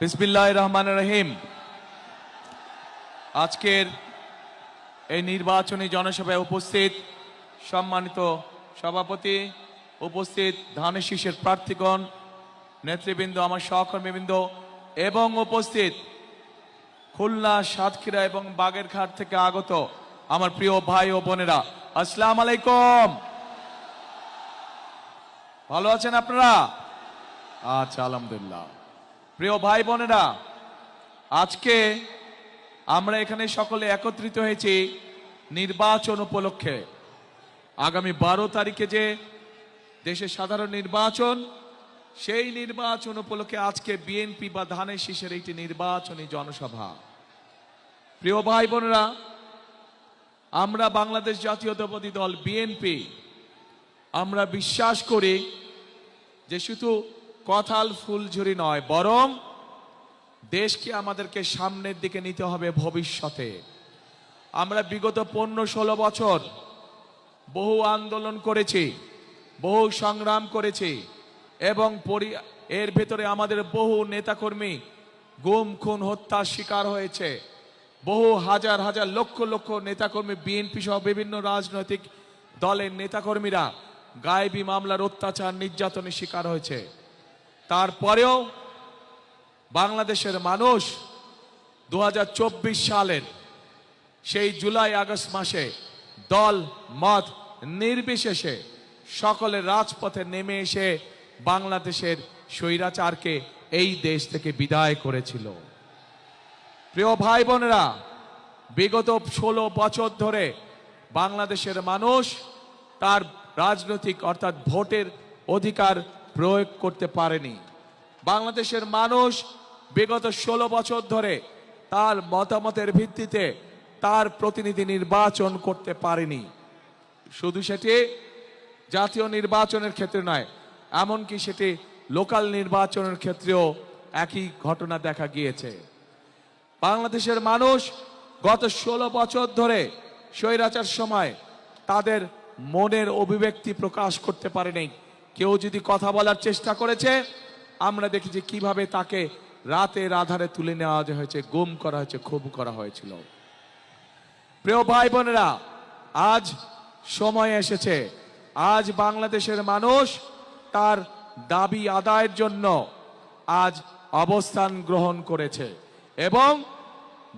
বিসমিল্লাহ রহমান রহিম। আজকের এই নির্বাচনী জনসভায় উপস্থিত সম্মানিত সভাপতি, উপস্থিত ধানের শীষের প্রার্থীগণ, নেতৃবৃন্দ, আমার সহকর্মীবৃন্দ, এবং উপস্থিত খুলনা, সাতক্ষীরা এবং বাগেরঘাট থেকে আগত আমার প্রিয় ভাই ও বোনেরা। আসসালাম আলাইকুম। ভালো আছেন আপনারা? আচ্ছা আলহামদুলিল্লাহ। প্রিয় ভাই বোনেরা, আজকে আমরা এখানে সকলে একত্রিত হয়েছি নির্বাচন উপলক্ষে। আগামী বারো তারিখে যে দেশের সাধারণ নির্বাচন, সেই নির্বাচন উপলক্ষে আজকে বিএনপি বা ধানের শীষের একটি নির্বাচনী জনসভা। প্রিয় ভাই বোনেরা, আমরা বাংলাদেশ জাতীয় জাতীয়তাবাদী দল বিএনপি আমরা বিশ্বাস করি যে শুধু কথাল ফুলঝুরি নয়, বরং দেশকে আমাদেরকে সামনের দিকে নিতে হবে ভবিষ্যতে। আমরা বিগত পনেরো ষোলো বছর বহু আন্দোলন করেছি, বহু সংগ্রাম করেছি, এবং এর ভেতরে আমাদের বহু নেতাকর্মী গুম, খুন, হত্যার শিকার হয়েছে। বহু হাজার হাজার, লক্ষ লক্ষ নেতাকর্মী, বিএনপি সহ বিভিন্ন রাজনৈতিক দলের নেতাকর্মীরা গায়েবী মামলার অত্যাচার, নির্যাতনের শিকার হয়েছে। তারপরেও বাংলাদেশের মানুষ দুহাজার চব্বিশ সালের সেই জুলাই আগস্ট মাসে দল, মত নির্বিশেষে সকলে রাজপথে নেমে এসে বাংলাদেশের স্বৈরাচারকে এই দেশ থেকে বিদায় করেছিল। প্রিয় ভাই বোনেরা বিগত ষোলো বছর ধরে বাংলাদেশের মানুষ তার রাজনৈতিক অর্থাৎ ভোটের অধিকার প্রয়োগ করতে পারেনি। বাংলাদেশের মানুষ বিগত ষোলো বছর ধরে তার মতামতের ভিত্তিতে তার প্রতিনিধি নির্বাচন করতে পারেনি। শুধু সেটি জাতীয় নির্বাচনের ক্ষেত্রে নয়, এমনকি সেটি লোকাল নির্বাচনের ক্ষেত্রেও একই ঘটনা দেখা গিয়েছে। বাংলাদেশের মানুষ গত ষোলো বছর ধরে স্বৈরাচার সময় তাদের মনের অভিব্যক্তি প্রকাশ করতে পারেনি। কেউ যদি কথা বলার চেষ্টা করেছে, আমরা দেখেছি কীভাবে তাকে রাতের আধারে তুলে নেওয়া হয়েছে, গুম করা হয়েছে খুব করা হয়েছিল। প্রিয় ভাই বোনেরা, আজ সময় এসেছে। আজ বাংলাদেশের মানুষ তার দাবি আদায়ের জন্য আজ অবস্থান গ্রহণ করেছে এবং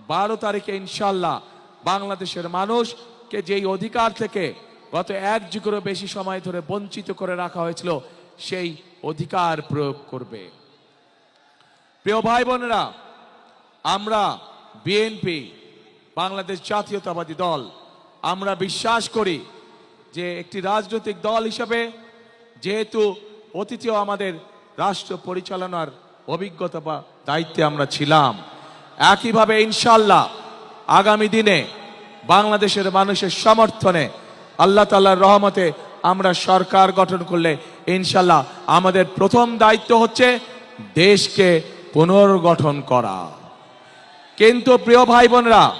বারো তারিখে ইনশাল্লাহ বাংলাদেশের মানুষকে যেই অধিকার থেকে গত এক যুগেরও বেশি সময় ধরে বঞ্চিত করে রাখা হয়েছিল, সেই অধিকার প্রয়োগ করবে। প্রিয় ভাই বোনেরা, আমরা বিএনপি, বাংলাদেশ জাতীয়তাবাদী দল, আমরা বিশ্বাস করি যে একটি রাজনৈতিক দল হিসেবে যেহেতু অতীতেও আমাদের রাষ্ট্র পরিচালনার অভিজ্ঞতা বা দায়িত্বে আমরা ছিলাম, একইভাবে ইনশাল্লাহ আগামী দিনে বাংলাদেশের মানুষের সমর্থনে আল্লাহ তাল্লাহর রহমতে আমরা সরকার গঠন করলে ইনশাল্লাহ আমাদের প্রথম দায়িত্ব হচ্ছে দেশকে পুনর্গঠন করা। কিন্তু প্রিয় ভাই বোনরা,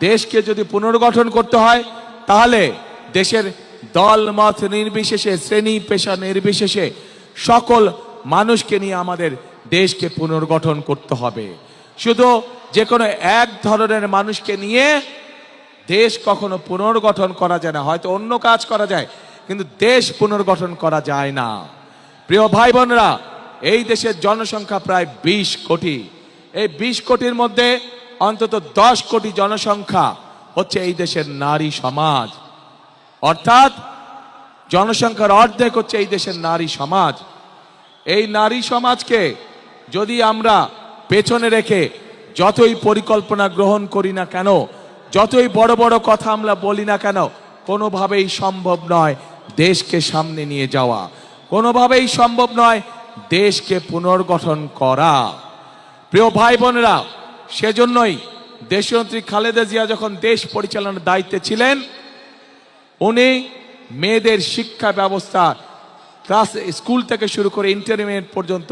দেশকে যদি পুনর্গঠন করতে হয়, তাহলে দেশের দল মত নির্বিশেষে, শ্রেণি পেশা নির্বিশেষে সকল মানুষকে নিয়ে আমাদের দেশকে পুনর্গঠন করতে হবে। শুধু যে কোনো এক ধরনের মানুষকে নিয়ে দেশ কখনো পুনর্গঠন করা যায় না, হয়তো অন্য কাজ করা যায়, কিন্তু দেশ পুনর্গঠন করা যায় না। প্রিয় ভাই বোনেরা, এই দেশের জনসংখ্যা প্রায় বিশ কোটি। এই বিশ কোটির মধ্যে অন্তত দশ কোটি জনসংখ্যা হচ্ছে এই দেশের নারী সমাজ। অর্থাৎ জনসংখ্যার অর্ধেক হচ্ছে এই দেশের নারী সমাজ। এই নারী সমাজকে যদি আমরা পেছনে রেখে যতই পরিকল্পনা গ্রহণ করি না কেন যতই বড় বড় কথা আমরা বলি না কেন, কোনোভাবেই সম্ভব নয় দেশকে সামনে নিয়ে যাওয়া। কোনোভাবেই সম্ভব নয় দেশকে পুনর্গঠন করা। প্রিয় ভাই বোনেরা সেজন্যই দেশনেত্রী খালেদা জিয়া যখন দেশ পরিচালনার দায়িত্বে ছিলেন, উনি মেয়েদের শিক্ষা ব্যবস্থা, ক্লাস, স্কুল থেকে শুরু করে ইন্টারমিডিয়েট পর্যন্ত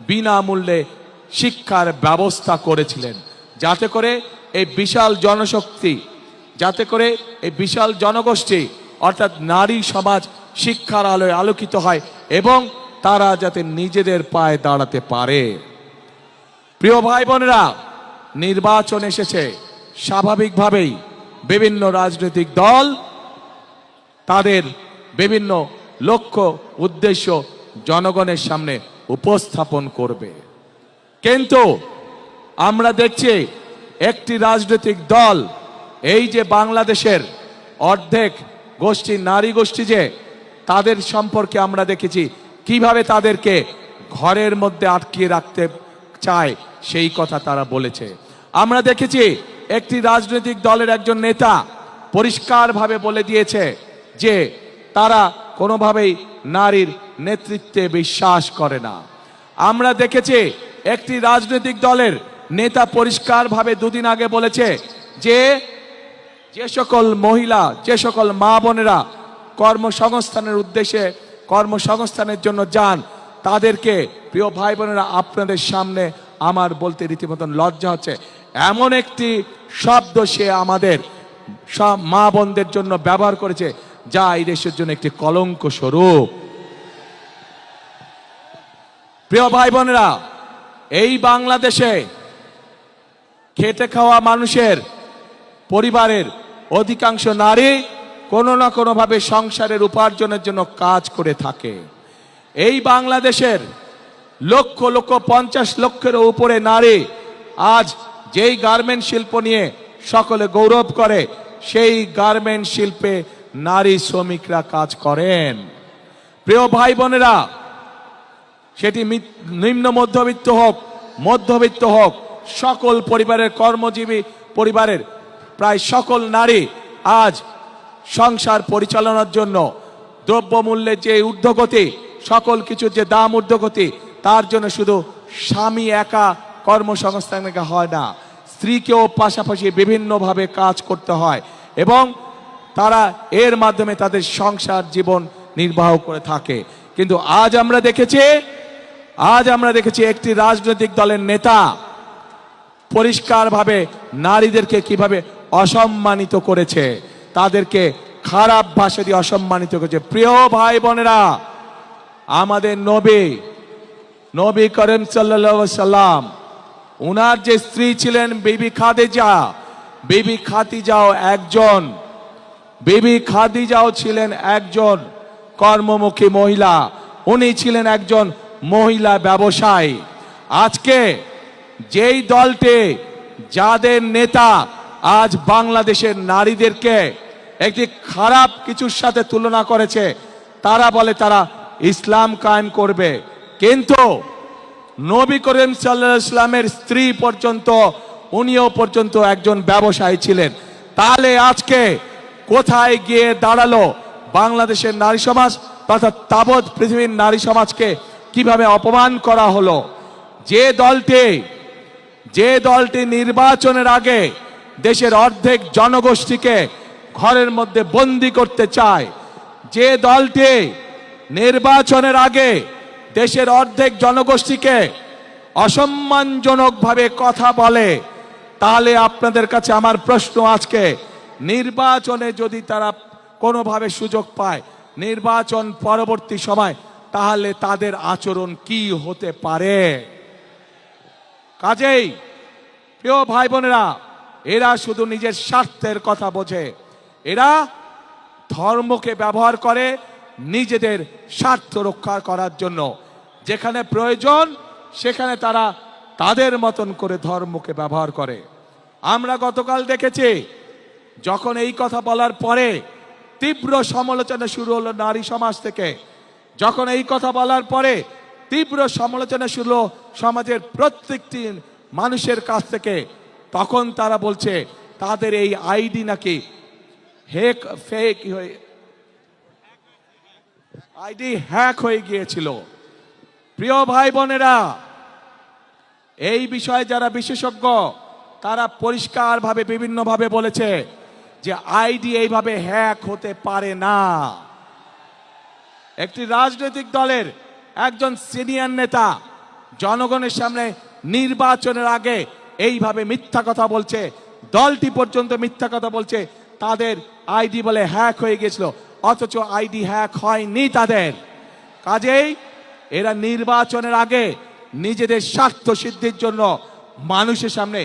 বিনামূল্যে শিক্ষার ব্যবস্থা করেছিলেন। যাতে করে এই বিশাল জনশক্তি, যাতে করে এই বিশাল জনগোষ্ঠী, অর্থাৎ নারী সমাজ শিক্ষার আলোয় আলোকিত হয় এবং তারা যাতে নিজেদের পায়ে দাঁড়াতে পারে। প্রিয় ভাই বোনেরা নির্বাচন এসেছে। স্বাভাবিকভাবেই বিভিন্ন রাজনৈতিক দল তাদের বিভিন্ন লক্ষ্য, উদ্দেশ্য জনগণের সামনে উপস্থাপন করবে। কিন্তু আমরা দেখছি একটি রাজনৈতিক দল, এই যে বাংলাদেশের অর্ধেক গোষ্ঠী, নারী গোষ্ঠী যে, তাদের সম্পর্কে আমরা দেখেছি, কীভাবে তাদেরকে ঘরের মধ্যে আটকিয়ে রাখতে চায়, সেই কথা তারা বলেছে। আমরা দেখেছি একটি রাজনৈতিক দলের একজন নেতা পরিষ্কারভাবে বলে দিয়েছে যে, তারা কোনোভাবেই নারীর নেতৃত্বে বিশ্বাস করে না। আমরা দেখেছি একটি রাজনৈতিক দলের নেতা পরিষ্কারভাবে দুদিন আগে বলেছে যে যে সকল মহিলা, যে সকল মা বোনেরা কর্মসংস্থানের উদ্দেশ্যে, কর্মসংস্থানের জন্য যান, তাদেরকে প্রিয় ভাই বোনেরা, আপনাদের সামনে আমার বলতে রীতিমতন লজ্জা হচ্ছে। এমন একটি শব্দ সে আমাদের সব মা বোনদের জন্য ব্যবহার করেছে, যা এই দেশের জন্য একটি কলঙ্ক স্বরূপ। প্রিয় ভাই বোনেরা, এই বাংলাদেশে খেটে খাওয়া মানুষের, পরিবারের অধিকাংশ নারী কোনো না কোনোভাবে সংসারের উপার্জনের জন্য কাজ করে থাকে। এই বাংলাদেশের লক্ষ লক্ষ পঞ্চাশ লক্ষের উপরে নারী আজ যেই গার্মেন্ট শিল্প নিয়ে সকলে গৌরব করে, সেই গার্মেন্ট শিল্পে নারী শ্রমিকরা কাজ করেন। প্রিয় ভাই বোনেরা সেটি নিম্ন মধ্যবিত্ত হোক মধ্যবিত্ত হোক সকল পরিবারের কর্মজীবী পরিবারের প্রায় সকল নারী আজ সংসার পরিচালনার জন্য দ্রব্যমূল্যের যে ঊর্ধ্বগতি, সকল কিছুর যে দাম ঊর্ধ্বগতি, তার জন্য শুধু স্বামী একা কর্মসংস্থান হয় না, স্ত্রীকেও পাশাপাশি বিভিন্নভাবে কাজ করতে হয় এবং তারা এর মাধ্যমে তাদের সংসার জীবন নির্বাহ করে থাকে। কিন্তু আজ আমরা দেখেছি, আজ আমরা দেখেছি একটি রাজনৈতিক দলের নেতা পরিষ্কারভাবে নারীদেরকে কীভাবে অসম্মানিত করেছে, তাদেরকে খারাপ ভাষা দিয়ে অসম্মানিত করেছে। প্রিয় ভাই বোনেরা, আমাদের নবী নবী করিম সাল্লা সাল্লাম, উনার যে স্ত্রী ছিলেন বিবি খাদিজা, বিবি খাদিজাও একজন, বিবি খাদিজাও ছিলেন একজন কর্মমুখী মহিলা, উনি ছিলেন একজন মহিলা ব্যবসায়ী। আজকে যেই দলটি, যাদের নেতা আজ বাংলাদেশের নারীদেরকে একটি খারাপ কিছুর সাথে তুলনা করেছে, তারা বলে তারা ইসলাম কায়েম করবে। কিন্তু নবী করিম সাল্লাহ ইসলামের স্ত্রী পর্যন্ত, উনিও পর্যন্ত একজন ব্যবসায়ী ছিলেন। তাহলে আজকে কোথায় গিয়ে দাঁড়াল বাংলাদেশের নারী সমাজ তথা তাবৎ পৃথিবীর নারী সমাজকে কীভাবে অপমান করা হলো? যে দলটি যে দলটি নির্বাচনের আগে দেশের অর্ধেক জনগোষ্ঠীকে ঘরের মধ্যে বন্দি করতে চায়, যে দলটি নির্বাচনের আগে দেশের অর্ধেক জনগোষ্ঠীকে অসম্মানজনকভাবে কথা বলে, তাহলে আপনাদের কাছে আমার প্রশ্ন আজকে, নির্বাচনে যদি তারা কোনোভাবে সুযোগ পায় নির্বাচন পরবর্তী সময়, তাহলে তাদের আচরণ কি হতে পারে? কাজেই, প্রিয় ভাই বোনেরা এরা শুধু নিজের স্বার্থের কথা বোঝে। এরা ধর্মকে ব্যবহার করে নিজেদের স্বার্থ রক্ষা করার জন্য। যেখানে প্রয়োজন, সেখানে তারা তাদের মতন করে ধর্মকে ব্যবহার করে। আমরা গতকাল দেখেছি, যখন এই কথা বলার পরে তীব্র সমালোচনা শুরু হলো নারী সমাজ থেকে। যখন এই কথা বলার পরে তীব্র সমালোচনা শুরু সমাজের প্রত্যেকটি মানুষের কাছ থেকে। তখন তারা বলছে, তাদের এই আইডি নাকি হেক ফেক হয়ে আইডি হ্যাক হয়ে গিয়েছিল। প্রিয় ভাই বোনেরা এই বিষয়ে যারা বিশেষজ্ঞ, তারা পরিষ্কারভাবে, বিভিন্নভাবে বলেছে যে আইডি এইভাবে হ্যাক হতে পারে না। একটি রাজনৈতিক দলের একজন সিনিয়র নেতা জনগণের সামনে নির্বাচনের আগে এইভাবে মিথ্যা কথা বলছে, দলটি পর্যন্ত মিথ্যা কথা বলছে, তাদের আইডি বলে হ্যাক হয়ে গেছিল অথচ আইডি হ্যাক হয়নি তাদের। কাজেই এরা নির্বাচনের আগে নিজেদের স্বার্থ সিদ্ধির জন্য মানুষের সামনে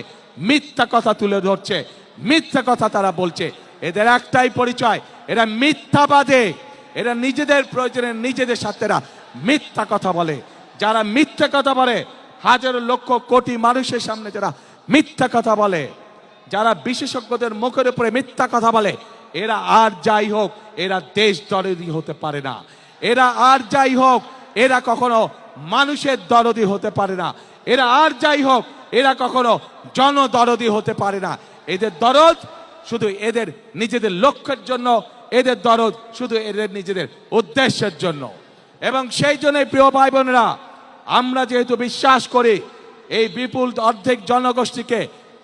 মিথ্যা কথা তুলে ধরছে, মিথ্যা কথা তারা বলছে। এদের একটাই পরিচয়, এরা মিথ্যাবাদে। এরা নিজেদের প্রয়োজনে নিজেদের সাথে মিথ্যা কথা বলে। যারা মিথ্যা কথা বলে, হাজারো লক্ষ কোটি মানুষের সামনে যারা মিথ্যা কথা বলে, যারা বিশেষজ্ঞদের মুখের উপরে মিথ্যা কথা বলে, এরা আর যাই হোক, এরা দেশ দরদি হতে পারে না। এরা আর যাই হোক, এরা কখনো মানুষের দরদি হতে পারে না। এরা আর যাই হোক, এরা কখনো জনদরদি হতে পারে না। এদের দরদ শুধু এদের নিজেদের লক্ষ্যের জন্য এদের দরদ শুধু এদের নিজেদের উদ্দেশ্যের জন্য। এবং সেই জন্যই প্রিয় ভাই বোনেরা আমরা যেহেতু বিশ্বাস করি এই বিপুল অর্ধেক জনগোষ্ঠীকে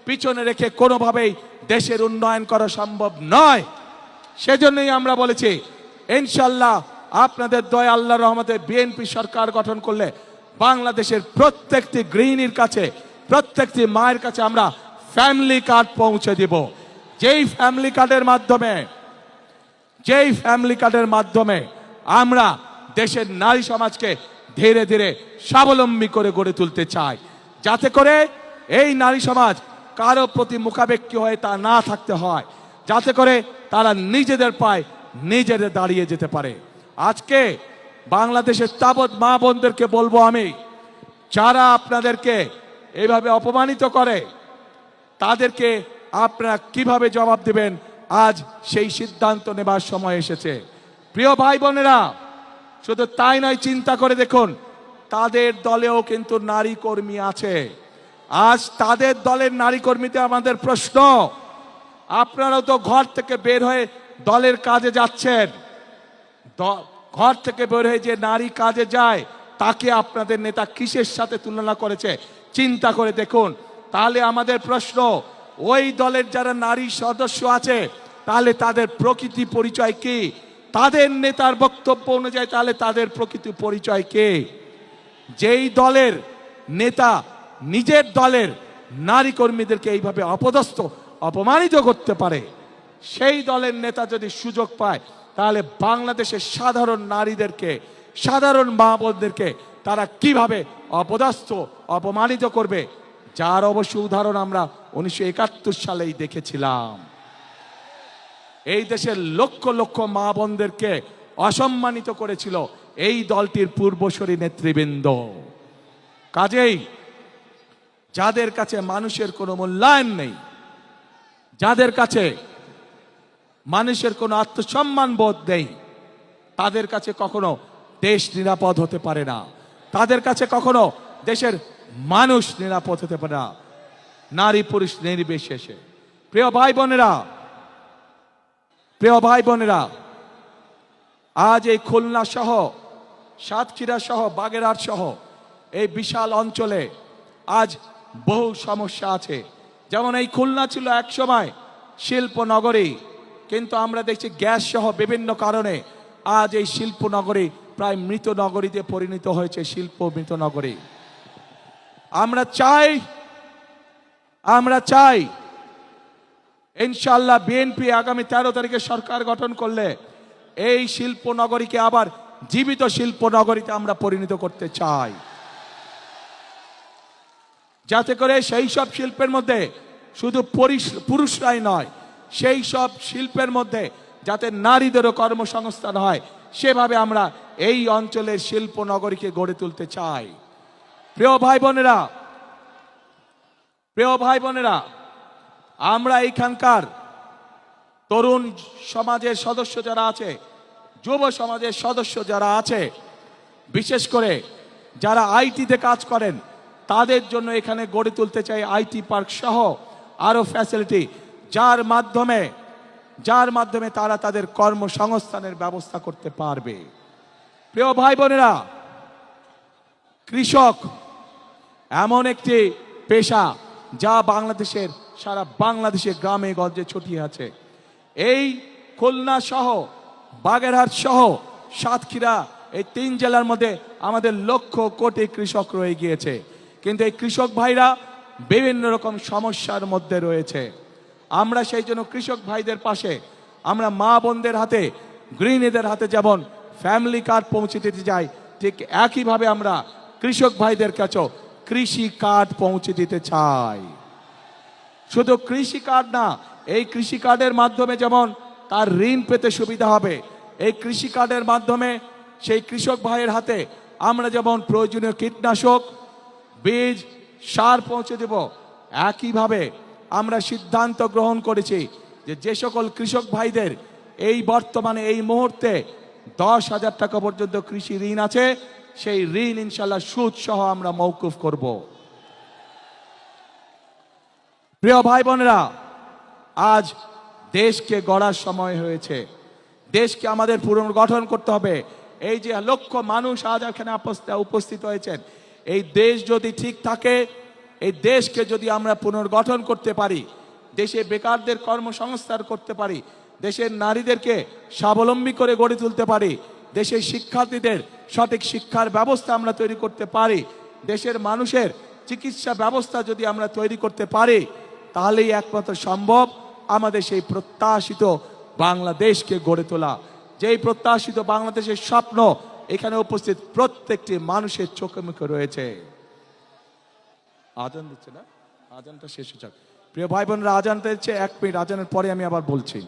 পিছনে রেখে কোনোভাবেই দেশের উন্নয়ন করা সম্ভব নয়, সেজন্যই আমরা বলেছি ইনশাল্লাহ আপনাদের দয়, আল্লাহ রহমতে বিএনপি সরকার গঠন করলে বাংলাদেশের প্রত্যেকটি গৃহিণীর কাছে, প্রত্যেকটি মায়ের কাছে আমরা ফ্যামিলি কার্ড পৌঁছে দিব। যেই ফ্যামিলি কার্ডের মাধ্যমে যেই ফ্যামিলি কার্ডের মাধ্যমে আমরা দেশের নারী সমাজকে ধীরে ধীরে স্বাবলম্বী করে গড়ে তুলতে চাই, যাতে করে এই নারী সমাজ কারও প্রতি মুখাপেক্ষী হয়ে তা না থাকতে হয়, যাতে করে তারা নিজেদের পায় নিজেদের দাঁড়িয়ে যেতে পারে। আজকে বাংলাদেশের তাবৎ মা বোনদেরকে বলব আমি, যারা আপনাদেরকে এইভাবে অপমানিত করে, তাদেরকে আপনারা কীভাবে জবাব দেবেন আজ সেই সিদ্ধান্ত নেবার সময় এসেছে। প্রিয় ভাই বোনেরা, শুধু তাই নয়, চিন্তা করে দেখুন, তাদের দলেও কিন্তু নারী কর্মী আছে। আজ তাদের দলের নারী কর্মীতে আমাদের প্রশ্ন, আপনারাও তো ঘর থেকে বের হয়ে দলের কাজে যাচ্ছেন। ঘর থেকে বের হয়ে যে নারী কাজে যায়, তাকে আপনাদের নেতা কিসের সাথে তুলনা করেছে? চিন্তা করে দেখুন। তাহলে আমাদের প্রশ্ন ওই দলের যারা নারী সদস্য আছে, তাহলে তাদের প্রকৃতি পরিচয় কি? তাদের নেতার বক্তব্য অনুযায়ী তাহলে তাদের প্রকৃতি পরিচয় কে? যেই দলের নেতা নিজের দলের নারী কর্মীদেরকে এইভাবে অপদস্থ, অপমানিত করতে পারে, সেই দলের নেতা যদি সুযোগ পায়, তাহলে বাংলাদেশের সাধারণ নারীদেরকে, সাধারণ মা বোনদেরকে তারা কীভাবে অপদস্থ, অপমানিত করবে? যার অবশ্য উদাহরণ আমরা উনিশশো একাত্তর সালেই দেখেছিলাম। এই দেশের লক্ষ লক্ষ মা বোনদেরকে অসম্মানিত করেছিল এই দলটির পূর্বসরী নেতৃবৃন্দ। কাজেই যাদের কাছে মানুষের কোনো মূল্যায়ন নেই, যাদের কাছে মানুষের কোনো আত্মসম্মান বোধ নেই, তাদের কাছে কখনো দেশ নিরাপদ হতে পারে না। তাদের কাছে কখনো দেশের মানুষ নিরাপদ হতে পারে না। নারী পুরুষ নির্বিশেষে। প্রিয় ভাই বোনেরা, প্রিয় ভাই বোনেরা, আজ এই খুলনা সহ, সাতক্ষীরা সহ, বাগেরহাট সহ, এই বিশাল অঞ্চলে আজ বহু সমস্যা আছে। যেমন এই খুলনা ছিল এক সময় শিল্প নগরী কিন্তু আমরা দেখছি গ্যাস সহ বিভিন্ন কারণে আজ এই শিল্প নগরী প্রায় মৃত নগরীতে পরিণত হয়েছে, শিল্প মৃত নগরী। আমরা চাই আমরা চাই ইনশাল্লাহ বিএনপি আগামী তেরো তারিখে সরকার গঠন করলে এই শিল্প নগরীকে আবার জীবিত শিল্প নগরীতে আমরা পরিণত করতে চাই। যাতে করে সেই সব শিল্পের মধ্যে শুধু পুরুষরাই নয়, সেই সব শিল্পের মধ্যে যাতে নারীদেরও কর্মসংস্থান হয়, সেভাবে আমরা এই অঞ্চলের শিল্প নগরীকে গড়ে তুলতে চাই। প্রিয় ভাই বোনেরা, প্রিয় ভাই বোনেরা, আমরা এইখানকার তরুণ সমাজের সদস্য যারা আছে, যুব সমাজের সদস্য যারা আছে, বিশেষ করে যারা আইটিতে কাজ করেন, তাদের জন্য এখানে গড়ে তুলতে চাই আইটি পার্ক সহ আরও ফ্যাসিলিটি যার মাধ্যমে যার মাধ্যমে তারা তাদের কর্মসংস্থানের ব্যবস্থা করতে পারবে। প্রিয় ভাই বোনেরা, কৃষক এমন একটি পেশা যা বাংলাদেশের, সারা বাংলাদেশের গ্রামে গঞ্জে ছড়িয়ে আছে। এই খুলনা সহ, বাগেরহাট সহ, সাতক্ষীরা, এই তিন জেলার মধ্যে আমাদের লক্ষ কোটি কৃষক রয়ে গিয়েছে। কিন্তু এই কৃষক ভাইরা বিভিন্ন রকম সমস্যার মধ্যে রয়েছে। আমরা সেই জন্য কৃষক ভাইদের পাশে, আমরা মা বোনদের হাতে, গৃহিণীদের হাতে যেমন ফ্যামিলি কার্ড পৌঁছে দিতে যাই, ঠিক একইভাবে আমরা কৃষক ভাইদের কাছেও কৃষি কার্ড পৌঁছে দিতে চাই। শুধু কৃষি কার্ড না, এই কৃষি কার্ডের মাধ্যমে যেমন তার ঋণ পেতে সুবিধা হবে, এই কৃষি কার্ডের মাধ্যমে সেই কৃষক ভাইয়ের হাতে আমরা যেমন প্রয়োজনীয় কীটনাশক, বীজ, সার পৌঁছে দেব, একইভাবে আমরা সিদ্ধান্ত গ্রহণ করেছি যে যে সকল কৃষক ভাইদের এই বর্তমানে এই মুহূর্তে দশ হাজার টাকা পর্যন্ত কৃষি ঋণ আছে সেই ঋণ ইনশাল্লাহ সুদ সহ আমরা মৌকুফ করব। প্রিয় ভাই বোনেরা, আজ দেশকে গড়ার সময় হয়েছে। দেশকে আমাদের পুনর্গঠন করতে হবে। এই যে লক্ষ মানুষ আজ এখানে উপস্থ- উপস্থিত হয়েছেন, এই দেশ যদি ঠিক থাকে, এই দেশকে যদি আমরা পুনর্গঠন করতে পারি, দেশে বেকারদের কর্মসংস্থান করতে পারি, দেশের নারীদেরকে স্বাবলম্বী করে গড়ে তুলতে পারি দেশের শিক্ষার্থীদের সঠিক শিক্ষার ব্যবস্থা আমরা তৈরি করতে পারি। দেশের মানুষের চিকিৎসা ব্যবস্থা যদি আমরা তৈরি করতে পারি, তাহলেই একমাত্র সম্ভব আমাদের সেই প্রত্যাশিত বাংলাদেশকে গড়ে তোলা। যেই প্রত্যাশিত বাংলাদেশের স্বপ্ন, এখানে উপস্থিত প্রত্যেকটি মানুষের চোখে মুখে রয়েছে। আজান দিচ্ছে না? আজানটা শেষ হচ্ছে। প্রিয় ভাই বোনরা আজান দিচ্ছে, এক মিনিট, আজানের পরে আমি আবার বলছি।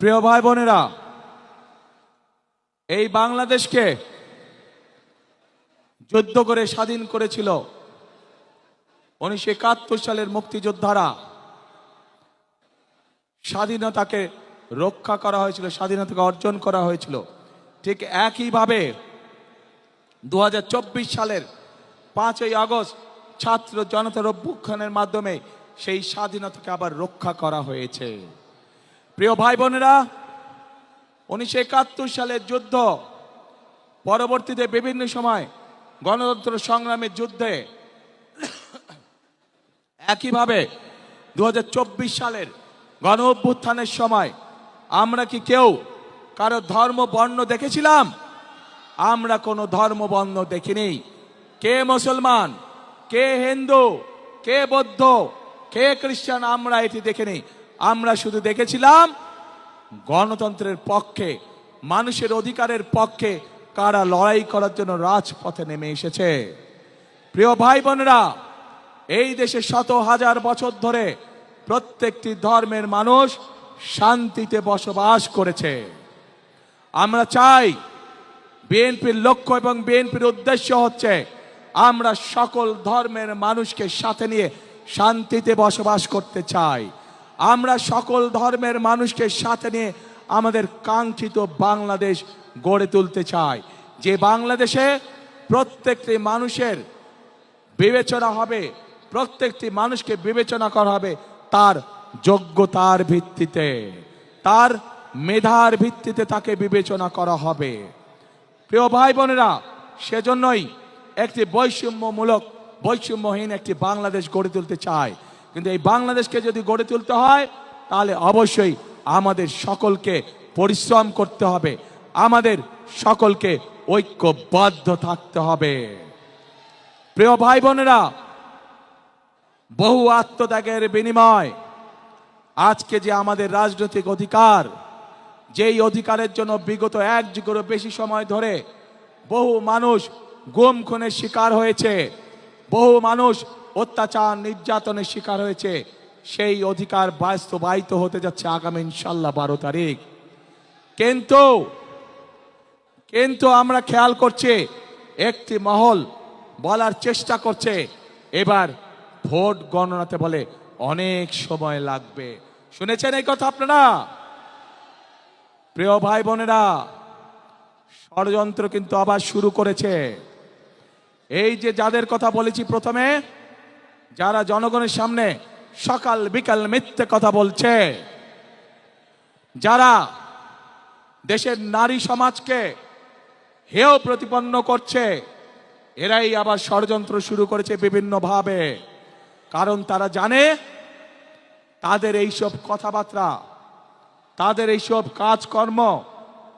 প্রিয় ভাই বোনেরা, এই বাংলাদেশকে যুদ্ধ করে স্বাধীন করেছিল উনিশশো একাত্তর সালের মুক্তিযোদ্ধারা। স্বাধীনতাকে রক্ষা করা হয়েছিল, স্বাধীনতাকে অর্জন করা হয়েছিল। ঠিক একইভাবে দু হাজার চব্বিশ সালের পাঁচই আগস্ট ছাত্র জনতার অভ্যুত্থানের মাধ্যমে সেই স্বাধীনতাকে আবার রক্ষা করা হয়েছে। প্রিয় ভাই বোনেরা, উনিশশো একাত্তর সালের যুদ্ধ, পরবর্তীতে বিভিন্ন সময় গণতন্ত্র সংগ্রামের যুদ্ধে একইভাবে দু হাজার চব্বিশ সালের গণ অভ্যুত্থানের সময় আমরা কি কেউ কারও ধর্ম বর্ণ দেখেছিলাম? আমরা কোনো ধর্ম বর্ণ দেখিনি। কে মুসলমান, কে হিন্দু, কে বৌদ্ধ, কে খ্রিস্টান আমরা এটি দেখিনি। আমরা শুধু দেখেছিলাম গণতন্ত্রের পক্ষে, মানুষের অধিকারের পক্ষে কারা লড়াই করার জন্য রাজপথে নেমে এসেছে। প্রিয় ভাই বোনেরা, এই দেশে শত হাজার বছর ধরে প্রত্যেকটি ধর্মের মানুষ শান্তিতে বসবাস করেছে। আমরা চাই বিএনপির লক্ষ্য এবং বিএনপির উদ্দেশ্য হচ্ছে আমরা সকল ধর্মের মানুষকে সাথে নিয়ে শান্তিতে বসবাস করতে চাই। আমরা সকল ধর্মের মানুষকে সাথে নিয়ে আমাদের কাঙ্ক্ষিত বাংলাদেশ গড়ে তুলতে চাই। যে বাংলাদেশে প্রত্যেকটি মানুষের বিবেচনা হবে, প্রত্যেকটি মানুষকে বিবেচনা করা হবে তার যোগ্যতার ভিত্তিতে। তার মেধার ভিত্তিতে তাকে বিবেচনা করা হবে। প্রিয় ভাই বোনেরা সেজন্যই একটি বৈষম্যমূলক, বৈষম্যহীন একটি বাংলাদেশ গড়ে তুলতে চায় কিন্তু এই বাংলাদেশকে যদি গড়ে তুলতে হয়, তাহলে অবশ্যই আমাদের সকলকে পরিশ্রম করতে হবে। আমাদের সকলকে ঐক্যবদ্ধ থাকতে হবে। প্রিয় ভাই বোনেরা বহু আত্মত্যাগের বিনিময়। আজকে যে আমাদের রাজনৈতিক অধিকার, যেই অধিকারের জন্য বিগত এক যুগেরও বেশি সময় ধরে বহু মানুষ গুম খুনের শিকার হয়েছে, বহু মানুষ অত্যাচার, নির্যাতনের শিকার হয়েছে। সেই অধিকার বাস্তবায়িত হতে যাচ্ছে আগামী ইনশাল্লাহ বারো তারিখ। কিন্তু কিন্তু আমরা খেয়াল করছি, একটি মহল বলার চেষ্টা করছে। এবার ভোট গণনাতে বলে অনেক সময় লাগবে। শুনেছেন এই কথা আপনারা? প্রিয় ভাই বোনেরা, ষড়যন্ত্র কিন্তু আবার শুরু করেছে। এই যে যাদের কথা বলেছি প্রথমে যারা জনগণের সামনে সকাল বিকাল মিথ্যে কথা বলছে, যারা দেশের নারী সমাজকে হেয় প্রতিপন্ন করছে, এরাই আবার ষড়যন্ত্র শুরু করেছে বিভিন্নভাবে। কারণ তারা জানে তাদের এইসব কথাবার্তা, তাদের এইসব কাজকর্ম,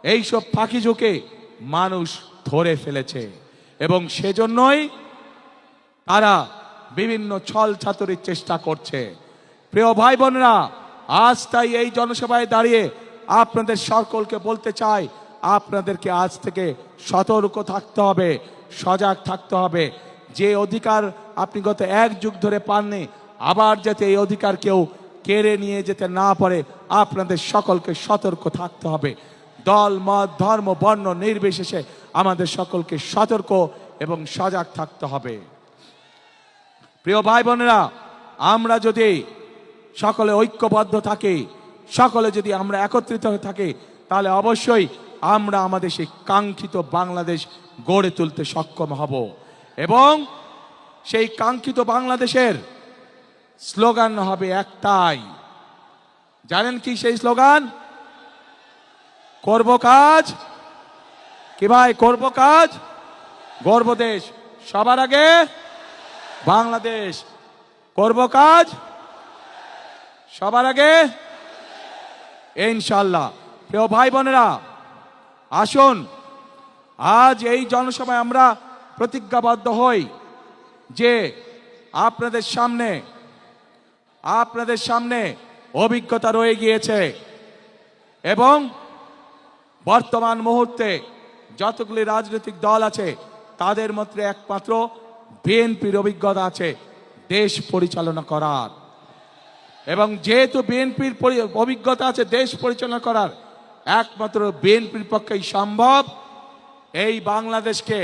এইসব ফাঁকি ঝুঁকে মানুষ ধরে ফেলেছে। এবং সেজন্যই তারা বিভিন্ন ছল ছাতুরির চেষ্টা করছে। প্রিয় ভাই বোনেরা, আজ তাই এই জনসভায় দাঁড়িয়ে আপনাদের সকলকে বলতে চাই, আপনাদেরকে আজ থেকে সতর্ক থাকতে হবে, সজাগ থাকতে হবে। যে অধিকার আপনি গত এক যুগ ধরে পাননি, আবার যাতে এই অধিকার কেউ কেড়ে নিয়ে যেতে না পারে, আপনাদের সকলকে সতর্ক থাকতে হবে। দল, মত, ধর্ম, বর্ণ নির্বিশেষে আমাদের সকলকে সতর্ক এবং সজাগ থাকতে হবে। প্রিয় ভাই বোনেরা আমরা যদি সকলে ঐক্যবদ্ধ থাকি, সকলে যদি আমরা একত্রিত হয়ে থাকি, তাহলে অবশ্যই আমরা আমাদের সেই কাঙ্ক্ষিত বাংলাদেশ গড়ে তুলতে সক্ষম হব। এবং সেই কাঙ্ক্ষিত বাংলাদেশের স্লোগান হবে একটাই। জানেন কি সেই স্লোগান? করব কাজ। কি ভাই, করব কাজ? গর্ব দেশ। সবার আগে বাংলাদেশ করব কাজ? সবার আগে? ইনশাল্লাহ প্রিয় ভাই বোনেরা, আসুন। আজ এই জনসভায় আমরা প্রতিজ্ঞাবদ্ধ হই যে আপনাদের সামনে আপনাদের সামনে অভিজ্ঞতা রয়ে গিয়েছে এবং বর্তমান মুহূর্তে যতগুলি রাজনৈতিক দল আছে, তাদের মধ্যে একমাত্র বিএনপির অভিজ্ঞতা আছে, দেশ পরিচালনা করার। এবং যেহেতু বিএনপির অভিজ্ঞতা আছে, দেশ পরিচালনা করার, একমাত্র বিএনপির পক্ষেই সম্ভব এই বাংলাদেশকে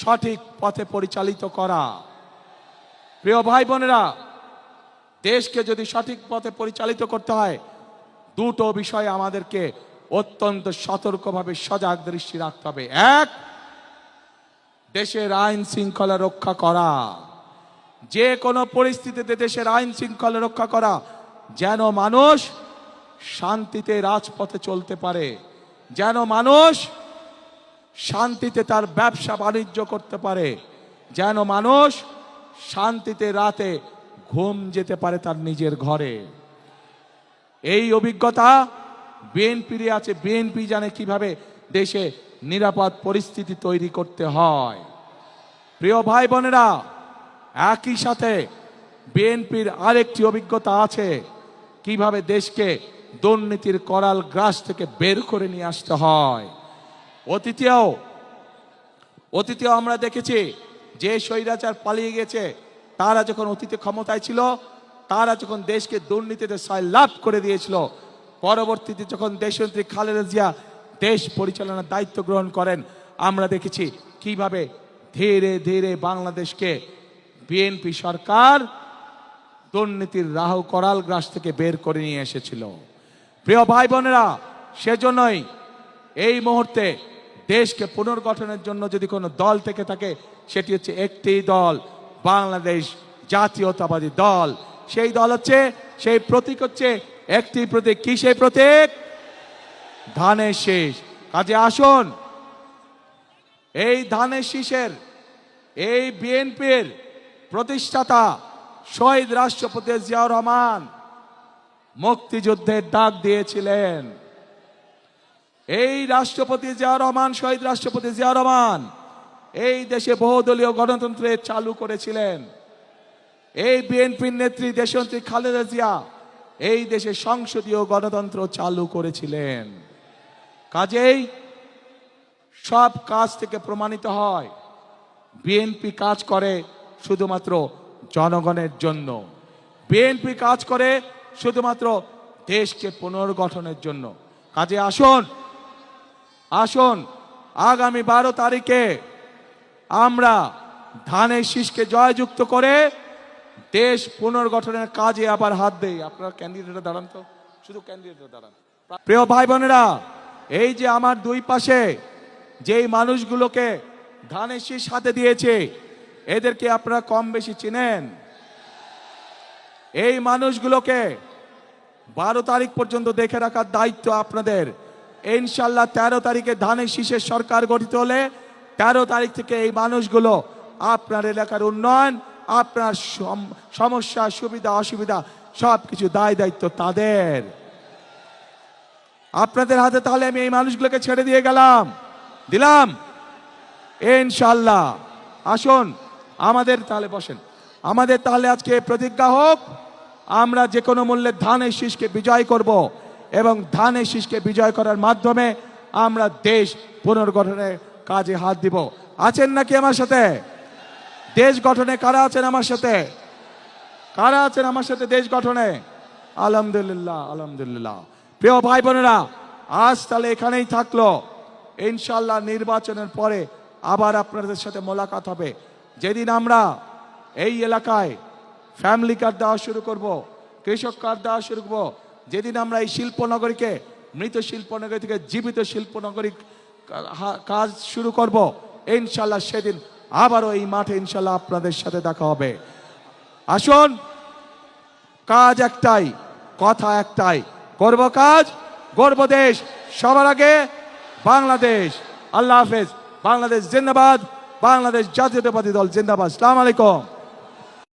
সঠিক পথে পরিচালিত করা। প্রিয় ভাই বোনেরা, দেশকে যদি সঠিক পথে পরিচালিত করতে হয়, দুটো বিষয় আমাদেরকে অত্যন্ত সতর্কভাবে সজাগ দৃষ্টি রাখতে হবে। এক দেশের আইন শৃঙ্খলা রক্ষা করা। যে কোনো পরিস্থিতিতে দেশের আইন শৃঙ্খলা রক্ষা করা, যেন মানুষ শান্তিতে রাজপথে চলতে পারে, যেন মানুষ শান্তিতে তার ব্যবসা বাণিজ্য করতে পারে, যেন মানুষ শান্তিতে রাতে ঘুম যেতে পারে তার নিজের ঘরে। এই অভিজ্ঞতা বিএনপির আছে। বিএনপি জানে কীভাবে দেশে নিরাপদ পরিস্থিতি তৈরি করতে হয়। প্রিয় ভাই বোনেরা একই সাথে বিএনপির আরেকটি অভিজ্ঞতা আছে। কীভাবে দেশকে দুর্নীতির করাল গ্রাস থেকে বের করে নিয়ে আসতে হয়। অতীতেও অতীতেও আমরা দেখেছি যে স্বৈরাচার পালিয়ে গেছে, তারা যখন অতীতে ক্ষমতায় ছিল, তারা যখন দেশকে দুর্নীতিতে সয় লাভ করে দিয়েছিল, পরবর্তীতে যখন দেশমন্ত্রী খালেদা জিয়া দেশ পরিচালনার দায়িত্ব গ্রহণ করেন। আমরা দেখেছি কীভাবে ধীরে ধীরে বাংলাদেশকে বিএনপি সরকার দুর্নীতির রাহু করাল গ্রাস থেকে বের করে নিয়ে এসেছিল। প্রিয় ভাই বোনেরা সেজন্যই এই মুহূর্তে দেশকে পুনর্গঠনের জন্য যদি কোনো দল থেকে থাকে, সেটি হচ্ছে একটি দল, বাংলাদেশ জাতীয়তাবাদী দল। সেই দল হচ্ছে, সেই প্রতীক হচ্ছে, একটি প্রতীক। কি সেই প্রতীক? ধানের শেষ। কাজে আসুন। এই ধানের শীষের, এই বিএনপির প্রতিষ্ঠাতা শহীদ রাষ্ট্রপতি জিয়াউর রহমান মুক্তিযুদ্ধের ডাক দিয়েছিলেন। এই রাষ্ট্রপতি জিয়াউর রহমান, শহীদ রাষ্ট্রপতি জিয়াউর রহমান এই দেশে বহুদলীয় গণতন্ত্রের চালু করেছিলেন। এই বিএনপির নেত্রী দেশনেত্রী খালেদা জিয়া এই দেশে সংসদীয় গণতন্ত্র চালু করেছিলেন। কাজেই সব কাজ থেকে প্রমাণিত হয়, বিএনপি কাজ করে শুধুমাত্র জনগণের জন্য। বিএনপি কাজ করে শুধুমাত্র দেশকে পুনর্গঠনের জন্য। কাজে আসুন আসুন, আগামী বারো তারিখে আমরা ধানের শীষকে জয়যুক্ত করে দেশ পুনর্গঠনের কাজে আবার হাত দেই। আপনারা ক্যান্ডিডেটে দাঁড়ান তো, শুধু ক্যান্ডিডেটে দাঁড়ান। প্রিয় ভাই বোনেরা এই যে আমার দুই পাশে যেই মানুষগুলোকে ধানের শীষ হাতে দিয়েছে, এদেরকে আপনারা কম বেশি চিনেন। এই মানুষগুলোকে বারো তারিখ পর্যন্ত দেখে রাখার দায়িত্ব আপনাদের। ইনশাল্লাহ তেরো তারিখে ধানের শীষের সরকার গঠিত হলে তেরো তারিখ থেকে এই মানুষগুলো আপনার এলাকার উন্নয়ন, আপনার সম- সমস্যা, সুবিধা, অসুবিধা সব কিছু দায় দায়িত্ব তাদের। আপনাদের হাতে তাহলে আমি এই মানুষগুলোকে ছেড়ে দিয়ে গেলাম। দিলাম। ইনশাল্লাহ আসুন, আমাদের তাহলে বসেন। আমাদের তাহলে আজকে প্রতিজ্ঞা হোক, আমরা যে কোনো মূল্যে ধানের শীষকে বিজয় করব এবং ধানের শীষকে বিজয় করার মাধ্যমে আমরা দেশ পুনর্গঠনের কাজে হাত দিব। আছেন নাকি আমার সাথে? দেশ গঠনে কারা আছেন আমার সাথে? কারা আছেন আমার সাথে দেশ গঠনে? আলহামদুলিল্লাহ আলহামদুলিল্লাহ। প্রিয় ভাই বোনেরা, আজ তাহলে এখানেই থাকল। ইনশাল্লাহ নির্বাচনের পরে আবার আপনাদের সাথে মোলাকাত হবে। যেদিন আমরা এই এলাকায় ফ্যামিলি কার্ড দেওয়া শুরু করব, কৃষক কার্ড দেওয়া শুরু করব, যেদিন আমরা এই শিল্পনগরীকে, মৃত শিল্পনগরী থেকে জীবিত শিল্পনগরী কাজ শুরু করব ইনশাল্লাহ সেদিন আবারও এই মাঠে ইনশাল্লাহ আপনাদের সাথে দেখা হবে। আসুন, কাজ একটাই, কথা একটাই করব কাজ, গর্ব দেশ, সবার আগে বাংলাদেশ। আল্লাহ হাফেজ, বাংলাদেশ জিন্দাবাদ, বাংলাদেশ জাতীয়তাবাদী দল জিন্দাবাদ। সালাম আলাইকুম।